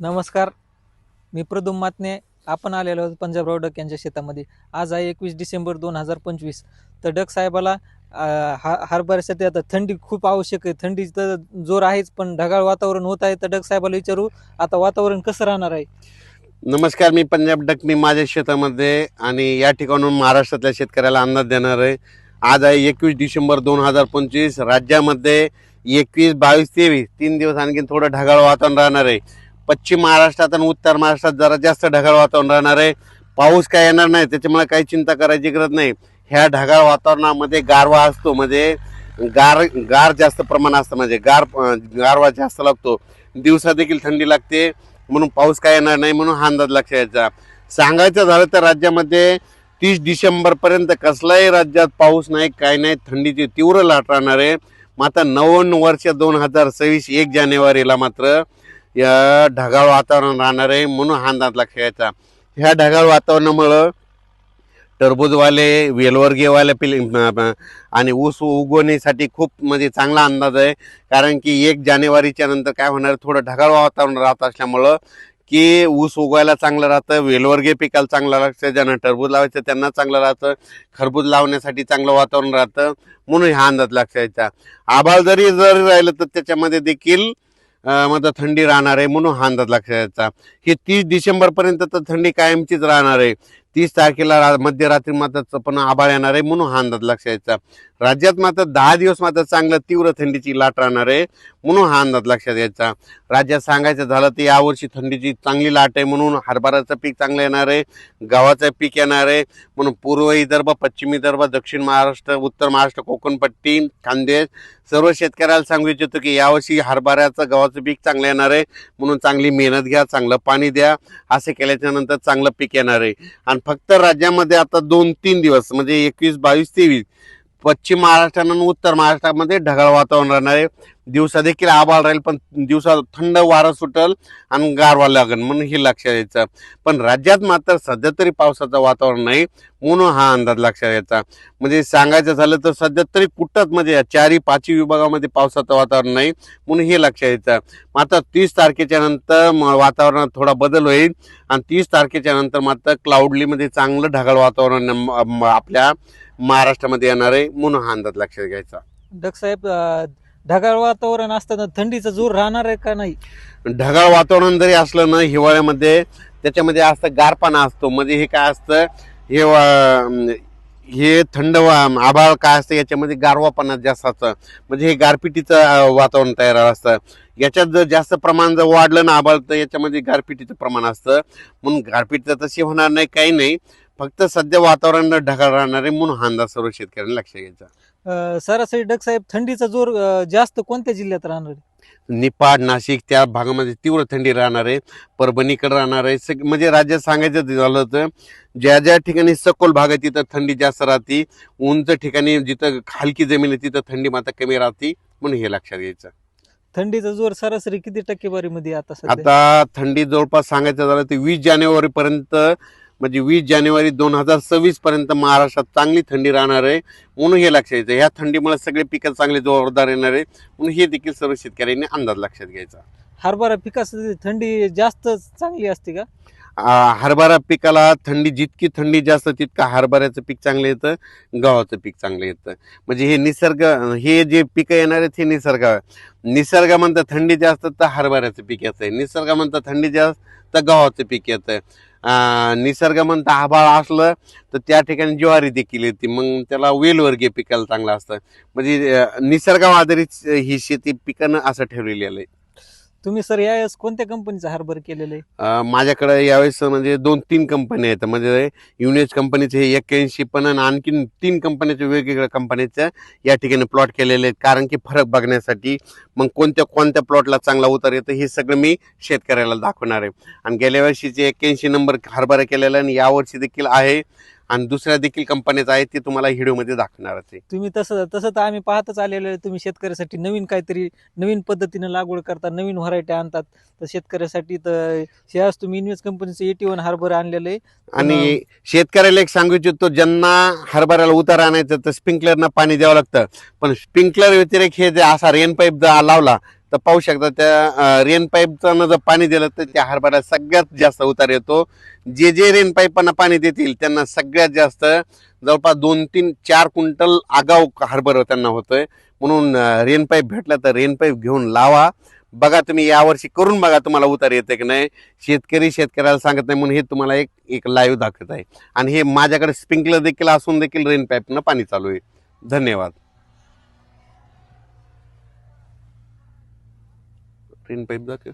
नमस्कार. मी प्रदुम मातने. आपण आलेलो आहोत पंजाबराव डक यांच्या शेतामध्ये. आज आहे एकवीस डिसेंबर दोन हजार पंचवीस. तर डक साहेबाला हा हरभऱ्यासाठी आता थंडी खूप आवश्यक आहे. थंडी तर जोर आहेच पण ढगाळ वातावरण होत आहे. तर डक साहेबाला विचारू आता वातावरण कसं राहणार आहे? नमस्कार मी पंजाब डकमी माझ्या शेतामध्ये आणि या ठिकाणून महाराष्ट्रातल्या शेतकऱ्याला अंदाज देणार आहे. आज आहे एकवीस डिसेंबर दोन हजार पंचवीस. राज्यामध्ये एकवीस बावीस तेवीस तीन दिवस आणखी थोडं ढगाळ वातावरण राहणार आहे. पश्चिम महाराष्ट्रात आणि उत्तर महाराष्ट्रात जरा जास्त ढगाळ वातावरण राहणार आहे. पाऊस काय येणार नाही त्याच्यामुळे काही चिंता करायची गरज नाही. ह्या ढगाळ वातावरणामध्ये गारवा असतो म्हणजे गार गार जास्त प्रमाण असतं म्हणजे गार गारवा जास्त लागतो. दिवसा देखील थंडी लागते म्हणून पाऊस काय येणार नाही म्हणून हा अंदाज लक्षात यायचा सांगायचं झालं तर राज्यामध्ये तीस डिसेंबरपर्यंत कसलाही राज्यात पाऊस नाही काय नाही थंडीची तीव्र लाट राहणार आहे. मात्र नव्वन्न वर्ष दोन हजार सव्वीस एक जानेवारीला मात्र या ढगाळ वातावरण राहणार आहे म्हणून हा अंदाज लक्षात यायचा ह्या ढगाळ वातावरणामुळं टरबूजवाले वेलवर्गीयवाले पिल आणि ऊस उगवण्यासाठी खूप म्हणजे चांगला अंदाज आहे. कारण की एक जानेवारीच्या नंतर काय होणार थोडं ढगाळ वातावरण राहत असल्यामुळं की ऊस उगवायला चांगलं राहतं वेलवर्गीय पिकाला चांगलं लागतं ज्यांना टरबूज लावायचं त्यांना चांगलं राहतं खरबूज लावण्यासाठी चांगलं वातावरण राहतं म्हणून हा अंदाज लक्षात यायचा आभाळ जरी जरी राहिलं तर त्याच्यामध्ये देखील मध्ये थंडी राहणार आहे म्हणून हा अंदाज लक्षात यायचा तीस डिसेंबरपर्यंत तर थंडी कायमचीच राहणार आहे. तीस तारखेला रा मध्यरात्री मात्र पण आभाळ येणार आहे म्हणून हा अंदाज लक्षात यायचा राज्यात मात्र दहा दिवस मात्र चांगलं तीव्र थंडीची लाट राहणार आहे. म्हणून हा अंदाज लक्षात यायचा राज्यात सांगायचं झालं तर यावर्षी थंडीची चांगली लाट आहे म्हणून हरभऱ्याचं पीक चांगलं येणार आहे. गव्हाचं पीक येणार आहे. म्हणून पूर्व विदर्भ पश्चिम विदर्भ दक्षिण महाराष्ट्र उत्तर महाराष्ट्र कोकणपट्टी खानदेश सर्व शेतकऱ्याला सांगू इच्छितो की यावर्षी हरभऱ्याचं गव्हाचं पीक चांगलं येणार आहे. म्हणून चांगली मेहनत घ्या चांगलं पाणी द्या. असे केल्याच्यानंतर चांगलं पीक येणार आहे. आणि फक्त राज्यामध्ये आता दोन तीन दिवस म्हणजे एकवीस बावीस तेवीस पश्चिम महाराष्ट्रानं उत्तर महाराष्ट्रामध्ये ढगाळ वातावरण राहणार आहे. दिवसा देखील आभाळ राहील पण दिवसा थंड वारं सुटल आणि गारवा लागेल म्हणून हे लक्षात यायचं. पण राज्यात मात्र सध्या तरी पावसाचं वातावरण नाही म्हणून हा अंदाज लक्षात यायचा. म्हणजे सांगायचं झालं तर सध्या तरी कुठंच म्हणजे चारी चारही पाचही विभागामध्ये पावसाचं वातावरण नाही म्हणून हे लक्षात यायचं. मात्र तीस तारखेच्या नंतर वातावरणात थोडा बदल होईल आणि तीस तारखेच्या नंतर मात्र क्लाउडलीमध्ये चांगलं ढगाळ वातावरण आपल्या महाराष्ट्रामध्ये येणार आहे म्हणून हा अंदाज लक्षात घ्यायचा. डॉक्टर साहेब ढगाळ वातावरण असताना थंडीचा जोर राहणार आहे का नाही? ढगाळ वातावरण जरी असलं ना हिवाळ्यामध्ये त्याच्यामध्ये असतं गारपाना असतो. म्हणजे हे काय असतं हे वा- हे थंड वा- आभाळ काय असतं याच्यामध्ये गारवापणा जास्त असतं. म्हणजे हे गारपिटीचं अं, वातावरण तयार असतं. याच्यात जर जास्त प्रमाण जर वाढलं ना आभाळ तर याच्यामध्ये गारपिटीचं प्रमाण असतं. म्हणून गारपीट तर तशी होणार नाही काही नाही. फक्त सध्या वातावरण ढगाळ राहणार आहे म्हणून हा अंदाज सर्व शेतकऱ्यांनी लक्षात घ्यायचा. अं, सरासरी डक साहेब थंडीचा जोर अं, जास्त कोणत्या जिल्ह्यात राहणार आहे? निपाड नाशिक त्या भागामध्ये तीव्र थंडी राहणार आहे. परभणीकडे राहणार आहे. सग म्हणजे राज्यात सांगायचं झालं तर ज्या ज्या ठिकाणी सखोल भाग आहे तिथं थंडी जास्त राहते. उंच ठिकाणी जिथं हलकी जमीन आहे तिथं थंडी मात्र कमी राहते म्हणून हे लक्षात घ्यायचं. थंडीचा जोर सरासरी किती टक्केवारीमध्ये आता सध्या? आता थंडी जवळपास सांगायचं झालं तर वीस जानेवारी पर्यंत म्हणजे वीस जानेवारी दोन हजार सव्वीस पर्यंत महाराष्ट्रात चांगली थंडी राहणार आहे म्हणून हे लक्षात घ्यायचं ह्या थंडीमुळे सगळे पिकं चांगले जोरदार येणार आहे म्हणून हे देखील सर्व शेतकऱ्यांनी अंदाज लक्षात घ्यायचा. हरभरा पिकासाठी थंडी जास्त चांगली असते का? हरभरा पिकाला थंडी जितकी थंडी जास्त तितका हरभऱ्याचं पीक चांगलं येतं गव्हाचं पीक चांगलं येतं. म्हणजे हे निसर्ग हे जे पिकं येणार आहेत हे निसर्ग निसर्ग म्हणतं थंडी जास्त तर हरभऱ्याचं पीक येतं निसर्ग म्हणतं थंडी जास्त तर गव्हाचं पीक येतं निसर्गमन आभाळ असलं तर त्या ठिकाणी ज्वारी देखील येते. मग त्याला वेलवर्गीय पिकाला चांगलं असतं. म्हणजे अ, आधारित ही शेती पिकानं असं ठेवलेली आहे. तुम्ही सर यावेळेस कोणत्या कंपनीचं हार्बर केलेलं आहे? अ, माझ्याकडे यावेळेस म्हणजे दोन तीन कंपन्या आहेत. म्हणजे युनियस कंपनीचे हे एक्क्याऐंशी पण आणि आणखीन तीन कंपन्याचे वेगवेगळ्या कंपनीच्या या ठिकाणी प्लॉट केलेले आहेत. कारण की फरक बघण्यासाठी मग कोणत्या कोणत्या प्लॉटला चांगला उतार येतं हे सगळं मी शेतकऱ्याला दाखवणार आहे. आणि गेल्या वर्षीचे एक्क्याऐंशी नंबर हरभरा केलेला आणि यावर्षी देखील आहे. आणि दुसऱ्या देखील कंपन्याचं आहे ते तुम्हाला व्हिडिओमध्ये दाखवणारच आहे. तुम्ही तसं तसं तर आम्ही पाहतच आलेलो आहे. तुम्ही शेतकऱ्यासाठी नवीन काहीतरी नवीन पद्धतीनं लागवड करता नवीन व्हरायटी आणतात. तर शेतकऱ्यासाठी तर शेअर्स तुम्ही इन्व्हेस्ट कंपनीचं एटी वन हार्बर आणलेलं आहे. आणि शेतकऱ्याला एक सांगू इच्छितो ज्यांना हरभऱ्याला उतार आणायचं तर स्प्रिंकलरनं पाणी द्यावं लागतं. पण स्प्रिंकलर व्यतिरिक्त हे जे असा रेन पाईप लावला तर पाहू शकता त्या रेन पाईपचं जर पाणी दिलं तर त्या हरभऱ्याला सगळ्यात जास्त उतार येतो. जे जे रेन पाईपांना पाणी देतील त्यांना सगळ्यात जास्त जवळपास दोन तीन चार क्विंटल आगाव हरभरा त्यांना होतोय. म्हणून रेन पाईप भेटला तर रेन पाईप घेऊन लावा. बघा तुम्ही यावर्षी करून बघा तुम्हाला उतार येते की नाही. शेतकरी शेतकऱ्याला सांगत नाही म्हणून हे तुम्हाला एक एक लाईव्ह दाखवत आहे. आणि हे माझ्याकडे स्प्रिंकलर देखील असून देखील रेन पाईपनं पाणी चालू आहे. धन्यवाद. In pipe daqui.